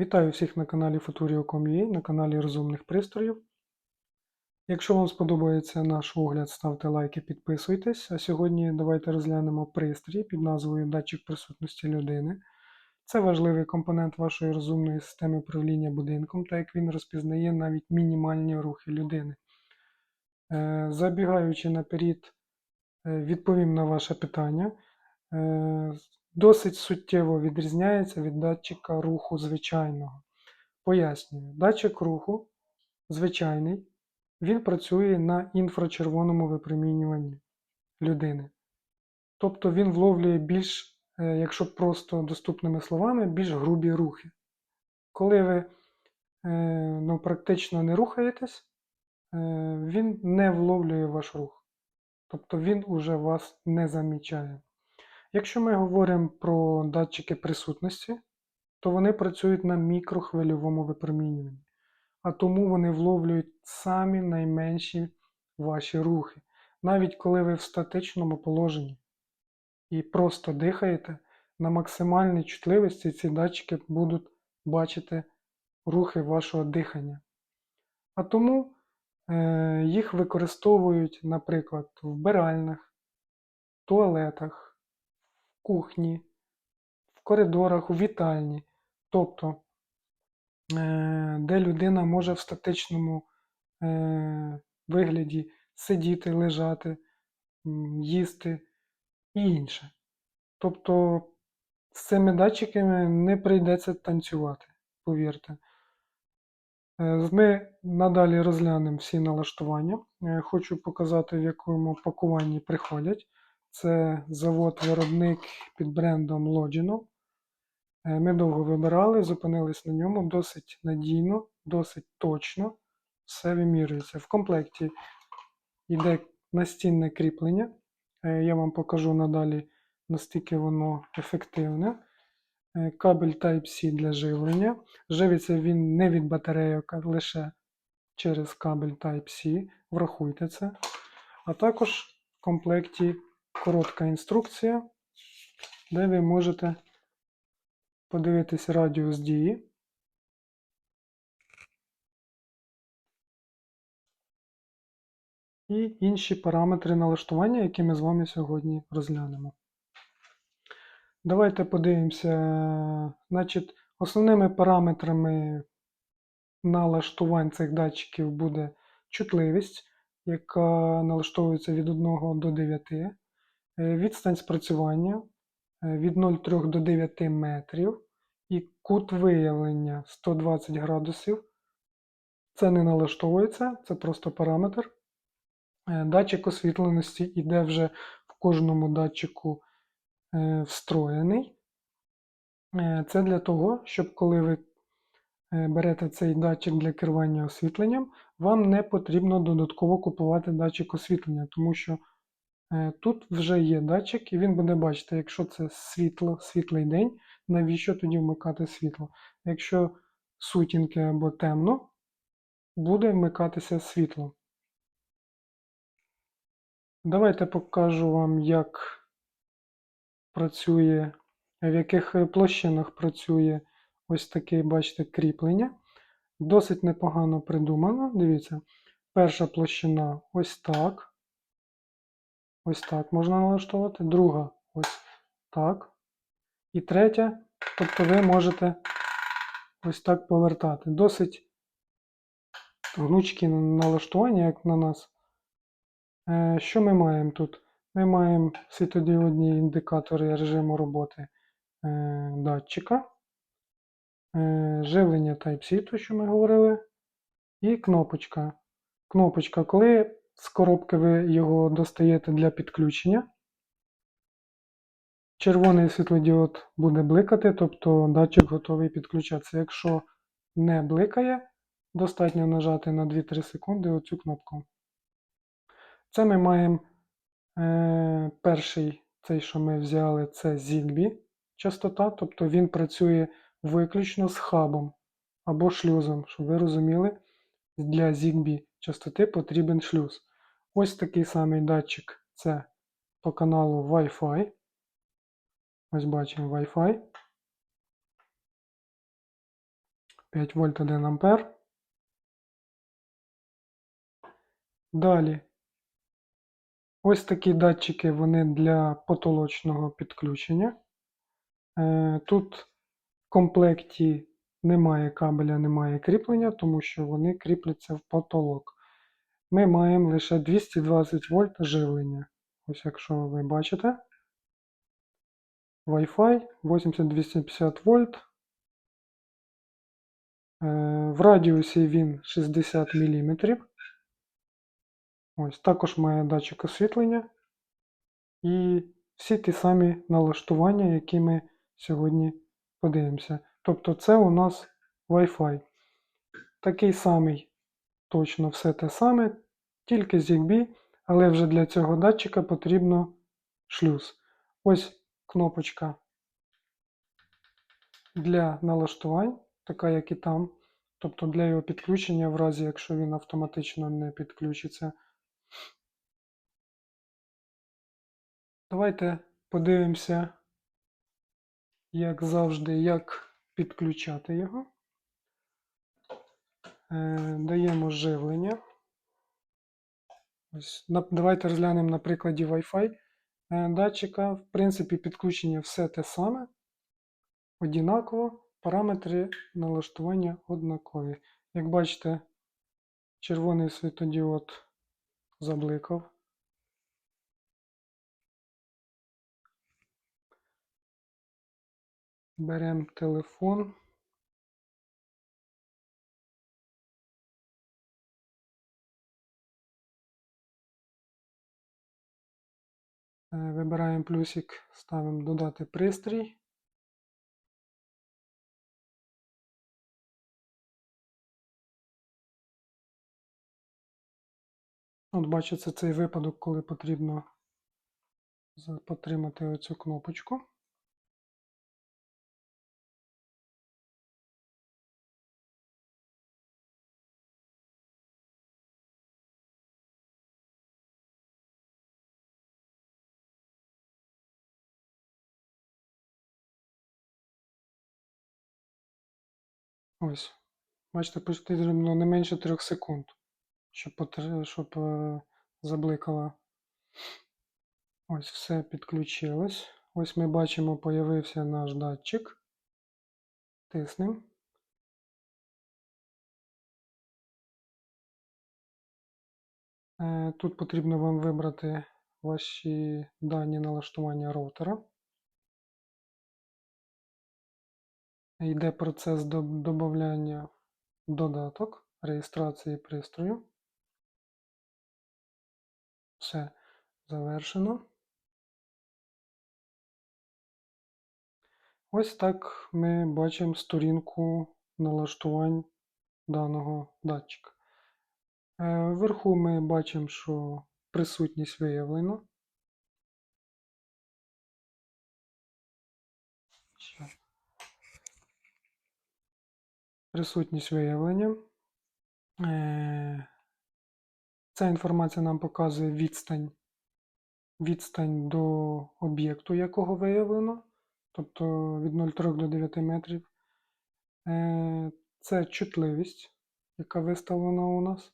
Вітаю всіх на каналі Futurio.com.ua, на каналі Розумних пристроїв. Якщо вам сподобається наш огляд, ставте лайки, підписуйтесь. А сьогодні давайте розглянемо пристрій під назвою Датчик присутності людини. Це важливий компонент вашої розумної системи управління будинком, так як він розпізнає навіть мінімальні рухи людини. Е, Забігаючи наперед, е, відповім на ваше питання. Досить суттєво відрізняється від датчика руху звичайного. Пояснюю, датчик руху звичайний, він працює на інфрачервоному випромінюванні людини. Тобто він вловлює більш, е, якщо просто доступними словами, більш грубі рухи. Коли ви е, ну, практично не рухаєтесь, е, він не вловлює ваш рух. Тобто він уже вас не замічає. Якщо ми говоримо про датчики присутності, то вони працюють на мікрохвильовому випромінюванні, а тому вони вловлюють самі найменші ваші рухи. Навіть коли ви в статичному положенні і просто дихаєте, на максимальній чутливості ці датчики будуть бачити рухи вашого дихання. А тому е, їх використовують, наприклад, в вбиральнях, туалетах кухні, в коридорах, у вітальні. Тобто, е, де людина може в статичному е, вигляді сидіти, лежати, їсти і інше. Тобто з цими датчиками не прийдеться танцювати, повірте. Е, Ми надалі розглянемо всі налаштування. Хочу показати, в якому пакуванні приходять. Це завод-виробник під брендом Logino. Е, Ми довго вибирали, зупинились на ньому досить надійно, досить точно. Все вимірюється. В комплекті йде настінне кріплення. Е, Я вам покажу надалі, наскільки воно ефективне. Е, Кабель Type-C для живлення. Живиться він не від батарейок, а лише через кабель Type-C. Врахуйте це. А також в комплекті коротка інструкція, де ви можете подивитись радіус дії. І інші параметри налаштування, які ми з вами сьогодні розглянемо. Давайте подивимося. Значить, основними параметрами налаштувань цих датчиків буде чутливість, яка налаштовується від 1 до 9. Е, відстань спрацювання е, від 0,3 до 9 метрів і кут виявлення 120 градусів. Це не налаштовується, це просто параметр. Е, датчик освітленості йде вже в кожному датчику встроєний. Це для того, щоб коли ви берете цей датчик для керування освітленням, вам не потрібно додатково купувати датчик освітлення, тому що тут вже є датчик, і він буде бачити, якщо це світло, світлий день, навіщо тоді вмикати світло. Якщо сутінки або темно, буде вмикатися світло. Давайте покажу вам, як працює, в яких площинах працює ось таке, бачите, кріплення. Досить непогано придумано. Дивіться, перша площина ось так. Ось так можна налаштувати. Друга ось так. І третя, тобто ви можете ось так повертати. Досить гнучкі налаштування, як на нас. Е, що ми маємо тут? Ми маємо світодіодні індикатори режиму роботи е, датчика, е, живлення Type-C, що ми говорили, і кнопочка. Кнопочка, коли з коробки ви його достаєте для підключення. Червоний світлодіод буде бликати, тобто датчик готовий підключатися. Якщо не бликає, достатньо нажати на 2-3 секунди оцю кнопку. Це ми маємо е, перший, цей, що ми взяли, це Zigbee частота, тобто він працює виключно з хабом або шлюзом, щоб ви розуміли, для Zigbee частоти потрібен шлюз. Ось такий самий датчик це по каналу Wi-Fi. Ось бачимо Wi-Fi. 5 вольт 1 ампер. Далі. Ось такі датчики вони для потолочного підключення. Е, Тут в комплекті немає кабеля, немає кріплення, тому що вони кріпляться в потолок. Ми маємо лише 220 вольт живлення. Ось якщо ви бачите. Wi-Fi 80-250 вольт. Е, В радіусі він 60 мм. Ось також має датчик освітлення. І всі ті самі налаштування, які ми сьогодні подивимося. Тобто це у нас Wi-Fi. Такий самий, точно все те саме, тільки ZigBee, але вже для цього датчика потрібно шлюз. Ось кнопочка для налаштувань, така як і там. Тобто для його підключення, в разі якщо він автоматично не підключиться. Давайте подивимося, як завжди, як підключати його. Е, Даємо живлення. Ось, давайте розглянемо на прикладі Wi-Fi е, датчика. В принципі, підключення все те саме, однаково, параметри налаштування однакові. Як бачите, червоний світодіод забликав. Беремо телефон. Вибираємо плюсик, ставимо додати пристрій. От бачиться цей випадок, коли потрібно потримати оцю кнопочку. Ось. Бачите, потрібно не менше 3 секунд, щоб, щоб е, забликала. Ось все підключилось. Ось ми бачимо, появився наш датчик. Тиснемо. Е, Тут потрібно вам вибрати ваші дані налаштування роутера. Йде процес додавання додаток реєстрації пристрою. Все завершено. Ось так ми бачимо сторінку налаштувань даного датчика. Е, Вверху ми бачимо, що присутність виявлено. Присутність виявлення. Е, Ця інформація нам показує відстань, відстань до об'єкту, якого виявлено, тобто від 0,3 до 9 метрів. Е, Це чутливість, яка виставлена у нас,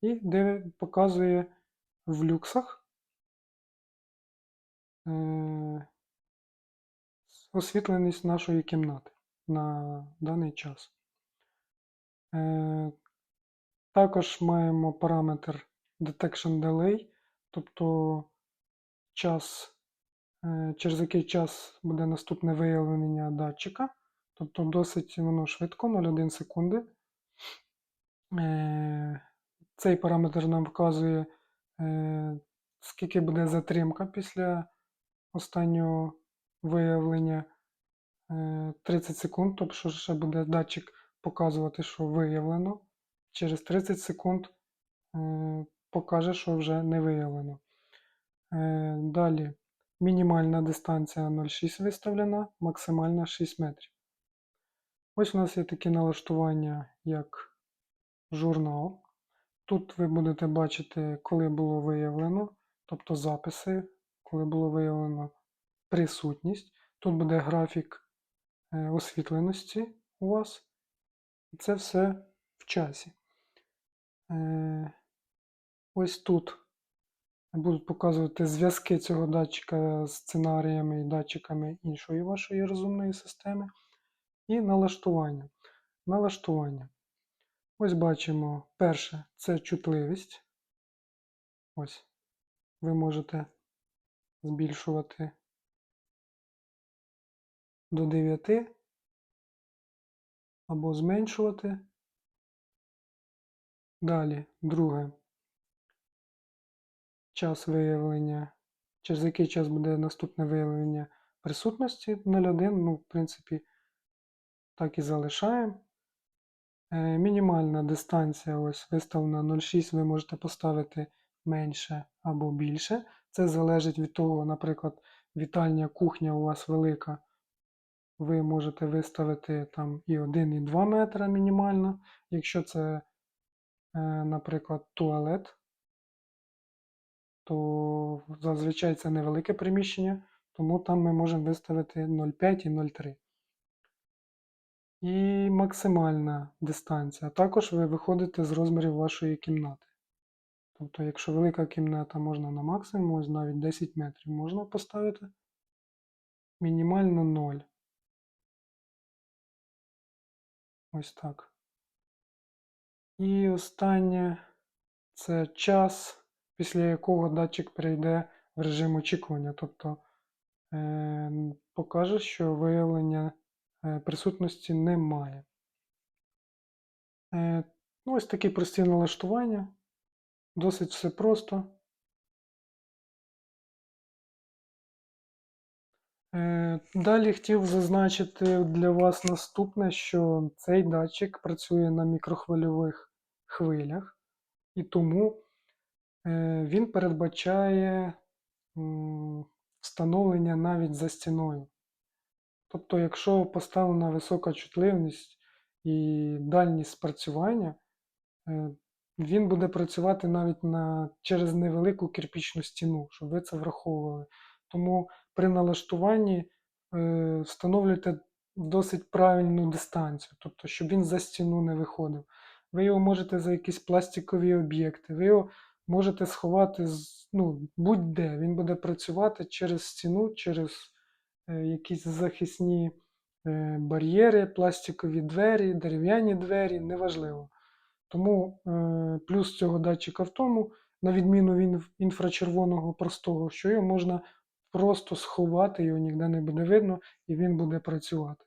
і показує в люксах е, освітленість нашої кімнати на даний час. Е, Також маємо параметр Detection Delay, тобто час, е, через який час буде наступне виявлення датчика. Тобто досить воно швидко, 0,1 секунди. Е, Цей параметр нам вказує, скільки буде затримка після останнього виявлення е, 30 секунд, тобто що ще буде датчик показувати, що виявлено. Через 30 секунд е, покаже, що вже не виявлено. Е, Далі мінімальна дистанція 0,6 виставлена, максимальна 6 метрів. Ось у нас є такі налаштування, як журнал. Тут ви будете бачити, коли було виявлено, тобто записи, коли було виявлено присутність. Тут буде графік е, освітленості у вас Це все в часі. Е, Ось тут будуть показувати зв'язки цього датчика з сценаріями і датчиками іншої вашої розумної системи. І налаштування. Налаштування. Ось бачимо, перше це чутливість. Ось. Ви можете збільшувати до 9 або зменшувати. Далі, друге. Час виявлення. Через який час буде наступне виявлення присутності 0,1. Ну, в принципі, так і залишаємо. Е, Мінімальна дистанція ось виставлена 0,6, ви можете поставити менше або більше. Це залежить від того, наприклад, вітальня кухня у вас велика. Ви можете виставити там і 1, і 2 метра мінімально. Якщо це, е, наприклад, туалет, то зазвичай це невелике приміщення, тому там ми можемо виставити 0,5 і 0,3. І максимальна дистанція. Також ви виходите з розмірів вашої кімнати. Тобто, якщо велика кімната можна на максимум, ось навіть 10 метрів можна поставити. Мінімально 0. Ось так. І останнє це час, після якого датчик перейде в режим очікування. Тобто е, покаже, що виявлення е, присутності немає. Е, ну, ось такі прості налаштування. Досить все просто. Далі хотів зазначити для вас наступне, що цей датчик працює на мікрохвильових хвилях, і тому е, він передбачає встановлення навіть за стіною. Тобто, якщо поставлена висока чутливість і дальність спрацювання, е, він буде працювати навіть на, через невелику кирпічну стіну, щоб ви це враховували. Тому при налаштуванні е, встановлюйте досить правильну дистанцію, тобто, щоб він за стіну не виходив. Ви його можете за якісь пластикові об'єкти, ви його можете сховати ну, будь-де. Він буде працювати через стіну, через е, якісь захисні е, бар'єри, пластикові двері, дерев'яні двері, неважливо. Тому плюс цього датчика в тому, на відміну від інфрачервоного простого, що його можна просто сховати, його ніде не буде видно, і він буде працювати.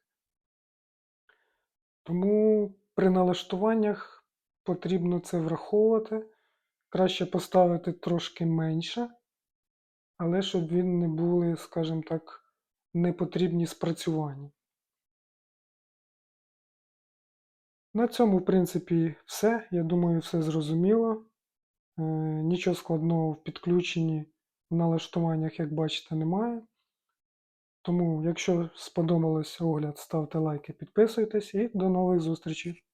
Тому при налаштуваннях потрібно це враховувати. Краще поставити трошки менше, але щоб він не були, скажімо так, непотрібні спрацювання. На цьому, в принципі, все. Я думаю, все зрозуміло. Е, Нічого складного в підключенні налаштуваннях, як бачите, немає. Тому, якщо сподобалось огляд, ставте лайки, підписуйтесь і до нових зустрічей!